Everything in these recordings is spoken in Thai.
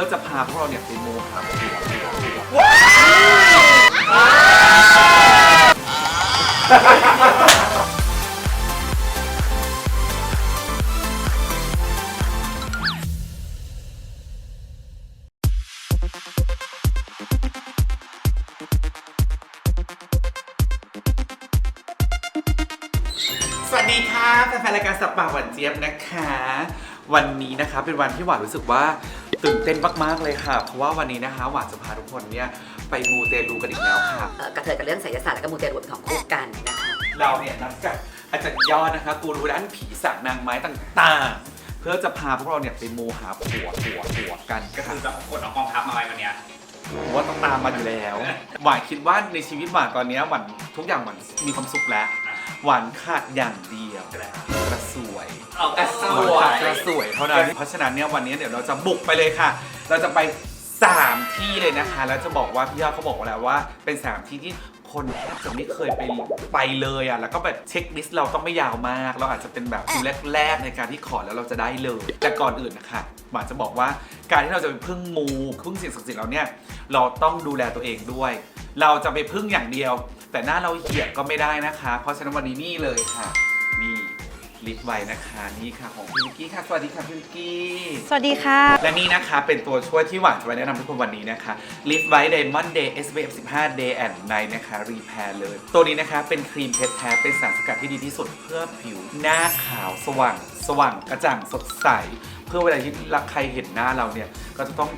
พื่อจะพาพวกเราเนี่ยไปโมหาผัวผัวผัวสวัสดีค่ะแฟนๆรายการสับปากหวานเจี๊ยบนะคะ วันนี้นะคะเป็นวันที่หวานรู้สึกว่า ตื่นเต้นมากๆเลยค่ะ เพราะว่าวันนี้นะคะหวานจะพาทุกคนเนี่ยไปมูเตลูกันอีกแล้วค่ะ เอ่อกระเทยกับเรื่องไสยศาสตร์และก็มูเตลูเป็นของคู่กันนะคะ เราเนี่ยนัดกับอาจารย์ยอดนะคะกูรูด้านผีสางนางไม้ต่างๆ เพื่อจะพาพวกเราเนี่ยไปมูหาผัวผัวผัวกันก็ค่ะคือแบบกดเอากองทัพมาไว้วันเนี้ยผมว่าต้องตามมาอยู่แล้วหวานคิดว่าในชีวิตหวานตอนเนี้ยหวานทุกอย่างหวานมีความสุขแล้ว หวานขาดอย่างเดียวกระสวยเอาแต่สหววานยขาดกระสวยเท่านั้นเพราะฉะนั้นเนี่ยวันนี้เดี๋ยวเราจะบุกไปเลยค่ะ เราจะไปสามที่เลยนะคะ แล้วจะบอกว่าพี่ยอดเขาบอกมาแล้วว่าเป็นสามที่ที่คนแทบจะไม่เคยไปไปเลยอะแล้วก็แบบเช็คลิสต์เราต้องไม่ยาวมาก เราอาจจะเป็นแบบคิวแรกๆในการที่ขอแล้วเราจะได้เลย แต่ก่อนอื่นนะคะหวานจะบอกว่าการที่เราจะไปพึ่งมูพึ่งสิ่งศักดิ์สิทธิ์เราเนี่ยเราต้องดูแลตัวเองด้วย เราจะไปพึ่งอย่างเดียว แต่หน้าเราเหี่ยก็ไม่ได้นะคะ เพราะฉะนั้นวันนี้นี่เลยค่ะ นี่ลิปไวนะคะนี่ค่ะของพี่วิกกี้ค่ะ สวัสดีค่ะพี่วิกกี้ สวัสดีค่ะ และนี่นะคะเป็นตัวช่วยที่หวานจะไว้แนะนำทุกคนวันนี้นะคะลิปไวท์ Diamond Day SPF 15 Day and Night นะคะ Repair เลย ตัวนี้นะคะเป็นครีมเพชรแท้เป็นสารสกัดที่ดีที่สุดเพื่อผิวหน้าขาวสว่าง สว่างกระจ่างสดใส เพื่อเวลาที่ใครเห็นหน้าเราเนี่ย ก็จะต้อง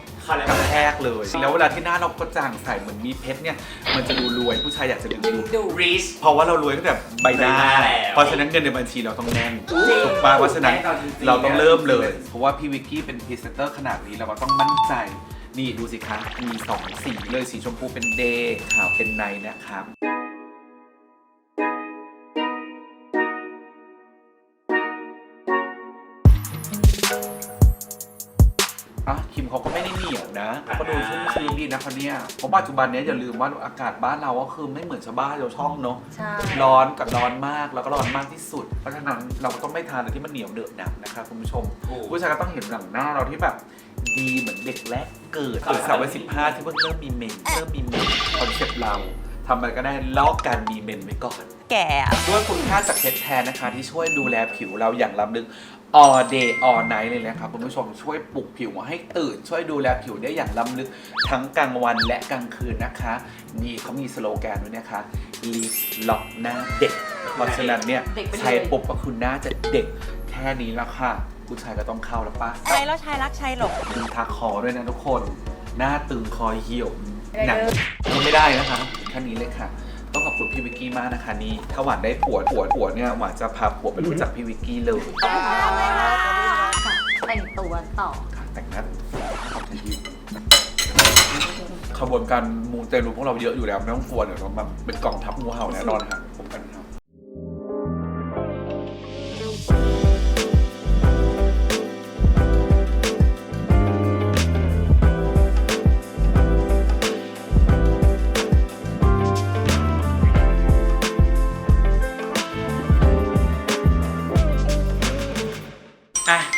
กระแทกเลย แล้วเวลาที่หน้าเรากระจ่างใสเหมือนมีเพชรเนี่ย มันจะดูรวยผู้ชายอยากจะดึงดูดูรีชเพราะว่าเรารวยตั้งแต่ใบหน้าใบหน้าแล้วเพราะฉะนั้นเงินในบัญชีเราต้องแน่นจริงถูกป่ะเพราะฉะนั้นแน่นอนจริงๆเราต้องเริ่มเลย เพราะว่าพี่วิกกี้เป็นพรีเซนเตอร์ขนาดนี้เราก็ต้องมั่นใจนี่ดูสิคะมีสองสีเลยสีชมพูเป็นเดย์ขาวเป็นไนท์นะครับ อะคิมเขาก็ไม่ได้เหนียวนะเขาก็ดูชุ่มชื้นดีนะเขาเนี่ยเพราะปัจจุบันเนี้ยอย่าลืมว่าอากาศบ้านเราก็คือไม่เหมือนชาวบ้านเราช่องเนาะใช่ ร้อนกับร้อนมากแล้วก็ร้อนมากที่สุด เพราะฉะนั้นเราก็ต้องไม่ทานอะไรที่มันเหนียวเดือดหนักนะครับคุณผู้ชมผู้ชายก็ต้องเห็นหลังหน้าเราที่แบบดีเหมือนเด็กแรกเกิดเกิดสาววัยสิบห้าที่เพิ่งเริ่มมีเมนเริ่มมีเมนคอนเซ็ปต์เราทำอะไรก็ได้ลอกการมีเมนไว้ก่อน แก่อะด้วยคุณค่าจากเพชรแทนนะคะ ที่ช่วยดูแลผิวเราอย่างล้ำลึก all day all night เลยนะครับคุณผู้ชมช่วยปลุกผิวมาให้ตื่น ช่วยดูแลผิวได้อย่างล้ำลึกทั้งกลางวันและกลางคืนนะคะนี่เขามีสโลแกนด้วยนะคะ live ล็อกหน้าเด็ก เพราะฉะนั้นเนี่ยเด็กไปเลย ใช้ปุ๊บก็คือหน้าจะเด็กแค่นี้แล้วค่ะผู้ชายก็ต้องเข้าแล้วป่ะใช้แล้วชายรักชายหลงมีทาคอด้วยนะทุกคน หน้าตึงคอเหี่ยวหนังก็ไม่ได้นะคะแค่นี้เลยค่ะ ต้องขอบคุณพี่วิกกี้มากนะคะนี่ถ้าหวานได้ผัวผัวผัวเนี่ยหวานจะพาผัวไปรู้จักพี่วิกกี้เลยแต่งตัวต่อค่ะแต่งหน้าแต่งตาขอบคุณพี่ขบวนการมูเตลูพวกเราเยอะอยู่แล้วไม่ต้องกลัวเดี๋ยวเรามาเป็นกองทัพงูเห่าแน่นอนค่ะ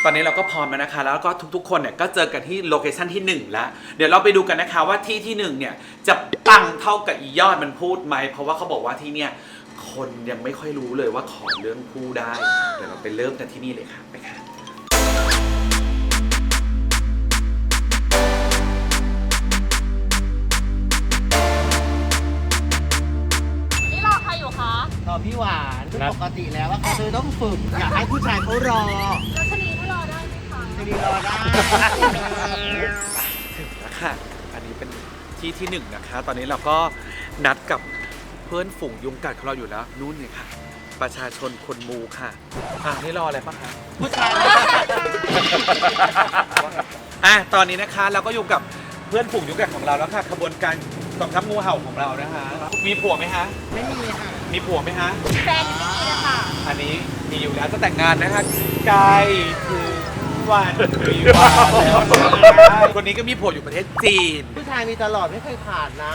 ตอนนี้เราก็พร้อมแล้วนะคะ แล้วก็ทุกๆ คนเนี่ยก็เจอกันที่โลเคชั่นที่1แล้ว เดี๋ยวเราไปดูกันนะคะว่าที่ที่1เนี่ยจะปังเท่ากับอียอดมันพูดไหม เพราะว่าเขาบอกว่าที่เนี่ยคนยังไม่ค่อยรู้เลยว่าขอเรื่องคู่ได้ เดี๋ยวเราไปเริ่มกันที่นี่เลยค่ะไปค่ะนี่รอใครอยู่คะ รอพี่หวานซึ่งปกติแล้วว่าเขาต้องฝึก อยากให้ผู้ชายเขารอ แล้วชนี ดีรอได้ถึงแล้วค่ะ อันนี้เป็นที่ที่หนึ่งนะคะ ตอนนี้เราก็นัดกับเพื่อนฝูงยุงกัดของเราอยู่แล้ว นู่นเนี่ยค่ะ ประชาชนคนมูค่ะ อะนี่รออะไรปะคะ ผู้ชายอะตอนนี้นะคะเราก็อยู่กับเพื่อนฝูงยุงกัดของเราแล้วค่ะขบวนการกองทัพงูเห่าของเรานะคะ มีผัวไหมคะไม่มีค่ะมีผัวไหมคะ แฟนยังไม่มีเลยค่ะอันนี้มีอยู่แล้วจะแต่งงานนะคะใกล้ถึ งวันวิวาห์แล้วนะคนนี้ก็มีผัวอยู่ประเทศจีน ผู้ชายมีตลอดไม่เคยขาดนะ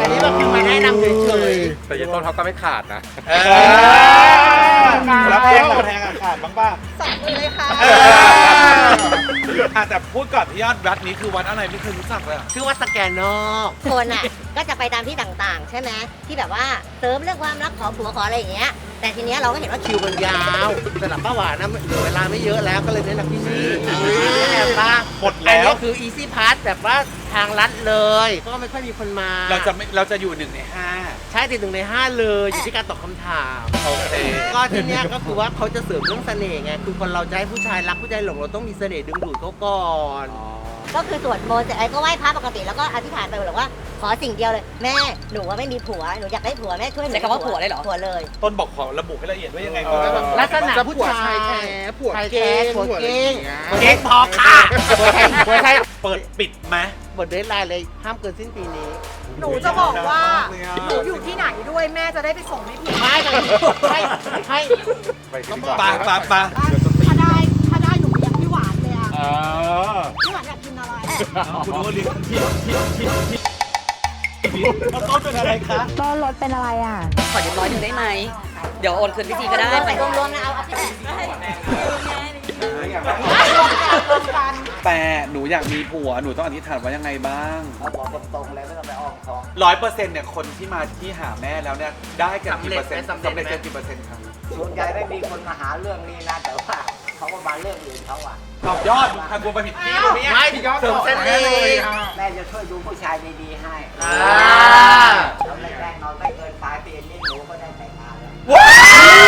อันนี้แบบคือมาแนะนำเฉยแต่ยันต้นเขาก็ไม่ขาดนะเออแล้วแพงเราแพงอะขาดบ้างป่ะสองมือเลยค่ะเอออะแต่พูดก่อนพี่ยอดวัดนี้คือวัดอะไรไม่เคยรู้จักเลยอะชื่อว่าสแกนนอก คนอะ ก็จะไปตามที่ต่างๆ ใช่ไหมที่แบบว่าเสริมเรื่องความรักขอผัวขออะไรอย่างเงี้ย แต่ทีเนี้ยเราก็เห็นว่าคิวมันยาวสำหรับป้าหวานนะเหลือเวลาไม่เยอะแล้วก็เลยแนะนำที่นี่นี่แหละป้าหมดอันแล้วนี้คือ easy pass แบบว่าทางลัดเลย ก็ไม่ค่อยมีคนมา เราจะไม่เราจะอยู่หนึ่งในห้าใช่ติดหนึ่งในห้าเลยอยู่ที่การตอบคำถามโอเคก็ที่เนี้ยก็คือว่าเขาจะเสริมเรื่องเสน่ห์ไงคือคนเราจะให้ผู้ชายรักผู้ชายหลงเราต้องมีเสน่ห์ดึงดูดเขาก่อน ก็คือสวดมนต์เสร็จไอ้ก็ไหว้พระปกติแล้วก็อธิษฐานไปบอกว่าขอสิ่งเดียวเลย แม่หนูว่าไม่มีผัวหนูอยากได้ผัวแม่ช่วยหนูใช้คำว่าผัวเลยเหรอ ผัวเลยต้นบอกขอระบุให้ละเอียดว่ายังไงเอก็อได้แบบลักษณะจะผู้ผัวชาชายยแท้ผัวชายเก้แท้งผัวผัวอะไรเก้องย่างเงี้ยผัวเก้งพอค่ะผัวแทนผัวใช่เปิดปิดไหมบทเดทไลน์เลยห้ามเกินสิ้นปีนี้ หนูจะบอกว่าเลยอะหนูอยู่ที่ไหนด้วยแม่จะได้ไปส่งไม่ผิดไม่กันให้ให้ไปกันดีกว่าปาปาปาถ้าได้ถ้าได้หนูอยากพี่หวานเลยอะเออพี่หวานอยาก กินรคุณโอลิงพี่พี่พี่พี่แล้วต้นเป็นอะไรคะต้นรถเป็นอะไรอะ ขอยืมร้อยหนึ่งได้ไหม เดี๋ยวโอนคืนพี่ทีก็ได้ไปรวมๆนะเอาเอาไปแต่หนูอยากมีผัว หนูต้องอธิษฐานว่ายังไงบ้างเอาบอกตรงๆเลยไม่ต้องไปอ้อมค้อมร้อยเปอร์เซ็นต์เนี่ยคนที่มาที่หาแม่แล้วเนี่ยได้กันกี่เปอร์เซ็นต์สำเร็จไหมสำเร็จกันกี่เปอร์เซ็นต์ครับส่วนใหญ่ไม่มีคนมาหาเรื่องนี้นะแต่ว่า เขาก็มาเรื่องอื่นเขาอะตอบยอดทางกูไปผิดที่ตรงนี้ไม่เสริมเสน่ห์แม่จะช่วยดูผู้ชายดีๆให้อ่าเราแรกๆนอนไม่เกินปลายปีนี้หนูก็ได้แต่งงานแล้วว้าว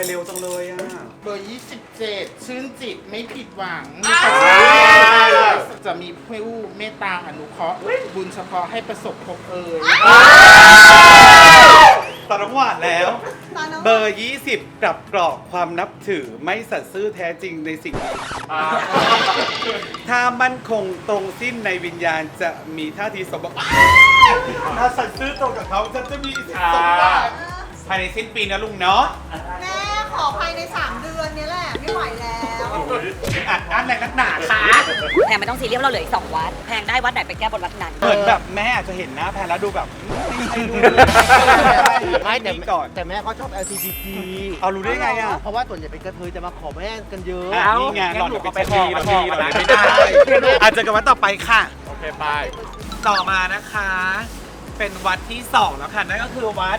ไมเร็วจังเลยอะเบอร์27 ชื่นจิตไม่ผิดหวังจะมีผู้เมตตาอนุเคราะห์บุญเฉพาะให้ประสบพบเอ่ยตอนน้ำหวานแล้ว ตอนนั้นเบอร์ 20 กลับกรอกความนับถือไม่สัตย์ซื่อแท้จริงในสิ่งนี้ถ้ามั่นคงตรงสิ้นในวิญญาณจะมีท่าทีสมบัติถ้าสัตย์ซื่อตรงกับเขาฉันจะมีสิทธิ์สมบัติภายในสิ้นปีนะลุงเนาะ แม่ ไม่ไหวแล้วอัดอั้นแรงนักหนาค่ะแพงไม่ต้องซีเรียสเราเหลืออีกสองวัด แพงได้วัดไหนไปแก้บนวัดนั้นเหมือนแบบแม่อาจจะเห็นหน้าแพนแล้วดูแบบไม่ใช่ดูไม่แต่นี่ก่อนแต่แม่เขาชอบ LGBT เอารู้ได้ไงอะเพราะว่าส่วนใหญ่เป็นกระเทยจะมาขอแม่กันเยอะอะนี่ไงหล่อนเป็นชนีหล่อนดีหล่อนไม่ได้ได้อาจจะกันวัดต่อไปค่ะ โอเคไปต่อมานะคะ เป็นวัดที่สองแล้วค่ะนั่นก็คือวัด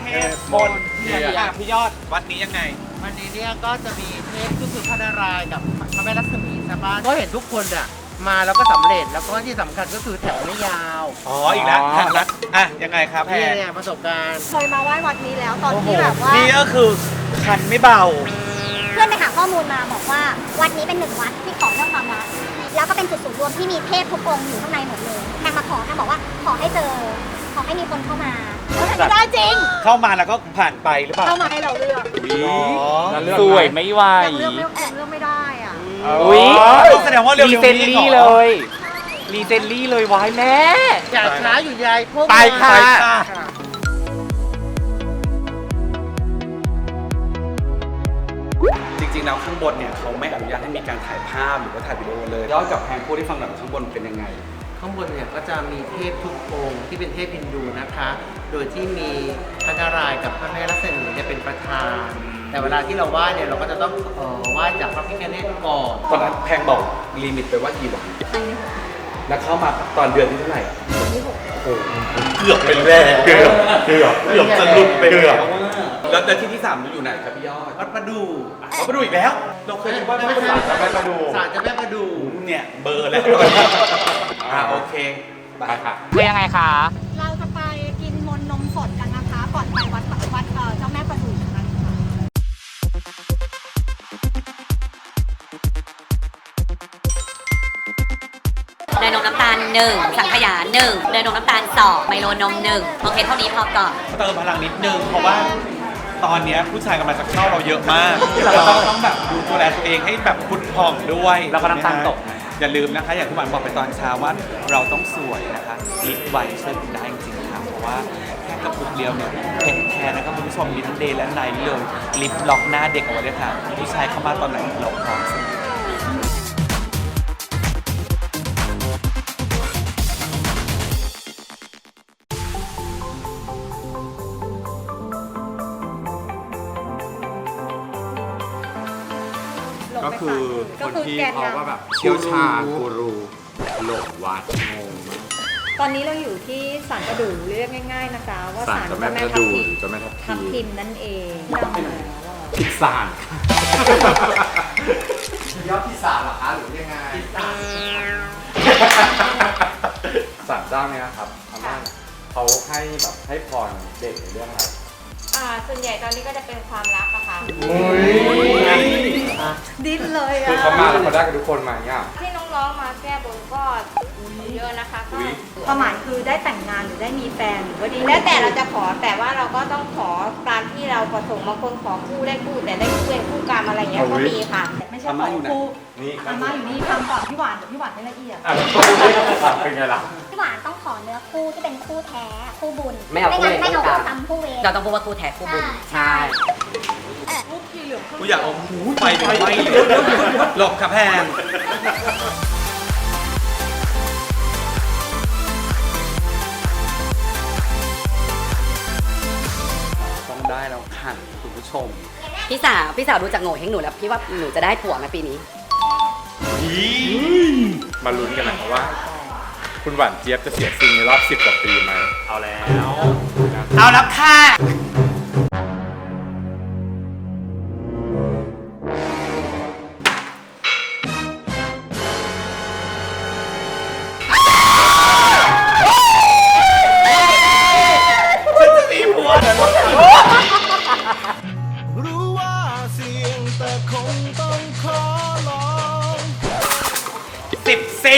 เทพมนเทียนอะพี่ยอดวัดนี้ยังไง วันนี้เนี่ยก็จะมีเทพก็คือพระนารายณ์กับพระแม่ลักษมีใช่ปะก็เห็นทุกคนอะมาแล้วก็สำเร็จแล้วก็ที่สำคัญก็คือแถวไม่ยาวอ๋ออีกแล้วทางรัฐอะยังไงครับแพนี่รเนี่ยประสบการณ์ เคยมาไหว้วัดนี้แล้วตอนที่แบบว่า นี่ก็คือคันไม่เบา เพื่อนไปหาข้อมูลมาบอกว่า วัดนี้เป็นหนึ่งวัดที่ขอเรื่องความรักแล้วก็เป็นจุดศูนย์รวมที่มีเทพทุกองค์อยู่ข้างในหมดเลยแทงมาขอแทงบอกว่าขอให้เจอ ขอให้มีคนเข้ามา แล้วมันได้จริง เข้ามาแล้วก็ผ่านไปหรือเปล่า เข้ามาให้เราเลือกสวยไม่ไหวยังเลือกไม่ยังเลือกไม่ได้อะอุ้ยแสดงว่าเร็วๆนี้เองเหรอรีเซนลี่เลยวายแม่ อย่าช้าอยู่ยายพวกไปค่ะเราจริงๆแล้วข้างบนเนี่ยเขาไม่อนุญาตให้มีการถ่ายภาพหรือว่าถ่ายวิดีโอเลยย้อนกลับแพงพูดให้ฟังหน่อยว่าข้างบนเป็นยังไง ข้างบนเนี่ยก็จะมีเทพทุกองค์ที่เป็นเทพฮินดูนะคะ โดยที่มีพระนารายณ์กับพระแม่ลักษมีเนี่ยเป็นประธาน แต่เวลาที่เราไหว้เนี่ยเราก็จะต้องเอ่อไหว้จากพระพิฆเนศก่อน ตอนนั้นแพงบอกลิมิตไปว่ากี่วันแล้วเข้ามาตอนเดือนที่เท่าไหร่โอ้โหเกือบไปแล้วเกือบเกือบเกือบจะหลุดไปเกือบ แล้วที่ที่สามอยู่ไหนครับพี่ยอดวัดประดู่วัดป่ปดู่อีกแล้ว เราเคยคิดว่าจะเป็นสารเจ้แม่ประดู่ศาลเจ้แม่ประดู่เนี่ยเบอร์แล้วอ่าโอเคไปค่ะไปยังไงคะ เราจะไปกินมนนมสดกันนะคะ ก่อนไปวัดวัดเจ้าแม่ประดู่นะคะเนยนมน้ำตาลหนึ่งสังขยาหนึ่งเนยนมน้ำตาลสองไมโลนมหนึ่งโอเค เท่านี้พอก่อน เติมพลังนิดนึงเพราะว่า ตอนเนี้ยผู้ชายกำลังจะเข้าเราเยอะมากเราต้องต้องแบบดูดูแลตัวเองให้แบบพุดผ่องด้วยแล้วก็น้ำตาลตกอย่าลืมนะคะ อย่างที่หวานบอกไปตอนเช้าว่าเราต้องสวยนะคะลิปไวช่วยคุณได้จริงๆค่ะเพราะว่าแค่กระปุกเดียวเนี่ยเพชรแท้นะครับคุณผู้ชมมีทั้งเดย์และไนท์เลยลิปล็อกหน้าเด็กเอาไว้ด้วยค่ะผู้ชายเข้ามาตอนไหนเราพร้อมเสมอ ก็คือคนที่เขาก็แบบเชี่ยวชาญกูรูหลงวัดงงมากตอนนี้เราอยู่ที่ศาลประดู่เรียกง่ายๆนะคะว่าศาศาลลเจ้าแม่เจ้าแม่ประทับดูทิมหรือเจ้าแม่ทับทับทิทิมมนั่นเองดังแล้วอะผิดศาลยอดที่สามเหรอคะหรือยังไงสารเจ้าเนี่ยนะครับอาม่าเขาให้แบบให้พรเด็กในเรื่องอะไร อ่าส่วนใหญ่ตอนนี้ก็จะเป็นความรักอะค่ะ ดิ้นเลยคืออะ เขามาแล้วเขาได้กับทุกคนมาเนี่ยที่น้องๆมาแก้บนก็ เยอะนะคะก็ความหมายคือได้แต่งงานหรือได้มีแฟนหรือว่าดีแล้วแต่เราจะขอแต่ว่าเราก็ต้องขอตามที่เราประสงค์บางคนขอคู่ได้คู่แต่ได้คู่เองคู่กรรมอะไรเงี้ยก็มีค่ะไม่ใช่ของครูนี่อาม่าอยู่นี่ทำก่อนพี่หวานเดี๋ยวพี่หวานไม่ละเอียดอะเป็นไงล่ะพี่หวานต้องขอเนื้อคู่ที่เป็นคู่แท้คู่บุญไม่เอาคู่งั้นไม่เวรเอาคู่ทำคู่เวรเราต้องพูดว่าคู่แท้คู่บุญใช่รูปที่เหลืองกูอยากเอาหูไปเป็นไฟหลบค่ะแพงต้อง ได้แล้วค่ะคุณผู้ชมพี่สาวพี่สาวดูจากโง่เฮงหนูแล้วพี่ว่าหนูจะได้ผัวไหมปีนี้ มาลุ้นกันนะครับว่า คุณหวานเจี๊ยบจะเสียซิงในรอบ 10 กว่าปีไหมเอาแล้ว เอาแล้วค่ะ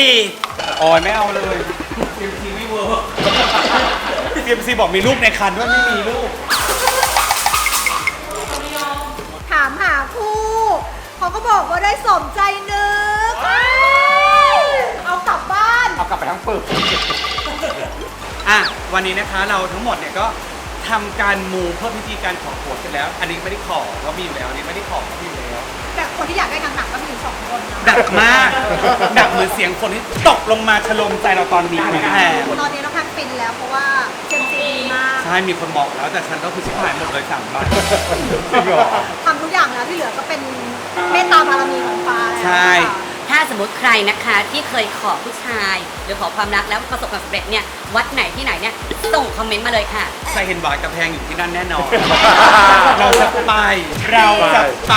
บสี่โอ้ยไม่เอาเลยซีมซีไม่เวิร์กซีมซีบอกมีลูกในคันด้วยไม่มีลูก ถามหาคู่เขาก็บอกว่าได้สมใจนึก เอากลับบ้าน เอากลับไปทั้งปึกอะ วันนี้นะคะเราทั้งหมดเนี่ยก็ทำการมูเพื่อพิธีการขอผัวเสร็จแล้ว อันนี้ไม่ได้ขอก็มีอยู่แล้วอันนี้ไม่ได้ขอก็มีอยู่แล้วแต่ คนที่อยากได้หนักๆก็มีอยู่สองคนนะดักมาก ดักเหมือนเสียงคนที่ตกลงมาถล่มใจเราตอนนี้นะแพงตอนนี้น้องแพงฟินแล้วเพราะว่าเจมซีดีมากใช่มีคนบอกแล้วแต่ฉันก็คือชิบหายหมดเลยสามใบทำทุกอย่างแล้วที่เหลือก็เป็นเมตตาบารมีของฟ้าแล้ว ใช่ ถ้าสมมติใครนะคะที่เคยขอผู้ชาย หรือขอความรักแล้วประสบความสำเร็จเนี่ยวัดไหนที่ไหนเนี่ยส่งคอมเมนต์มาเลยค่ะใช่เห็นบาทกับแพงอยู่ที่นั่นแน่นอน เราจะไป เราจะไป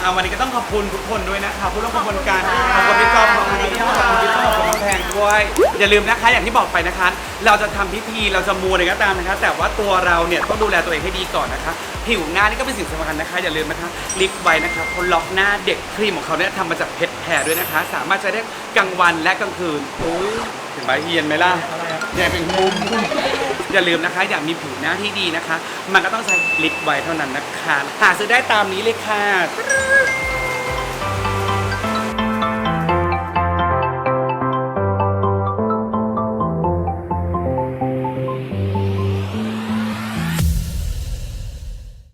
เอาวันนี้ก็ต้องขอบคุณทุกคนด้วยนะคะผู้ร่วมขบวนการขอบคุณพี่กอล์ฟขอบคุณพี่ต้อมขอบคุณพี่ต้อมขอบคุณน้องแพงด้วยอย่าลืมนะคะอย่างที่บอกไปนะคะ เราจะทำพิธีเราจะมูอะไรก็ตามนะคะ แต่ว่าตัวเราเนี่ยต้องดูแลตัวเองให้ดีก่อนนะคะ ผิวหน้านี่ก็เป็นสิ่งสำคัญนะคะ อย่าลืมนะคะลิปไว้นะคะเพราะล็อกหน้าเด็กครีมของเขาเนี่ยทำมาจากเพชรแท้ด้วยนะคะ สามารถใช้ได้กลางวันและกลางคืนอุ้ยเห็นไหมเฮียนไหมล่ะใหญ่เป็นมุมอย่าลืมนะคะ อยากมีผิวหน้าที่ดีนะคะ มันก็ต้องใช้ลิปไว้เท่านั้นนะคะหาซื้อได้ตามนี้เลยค่ะ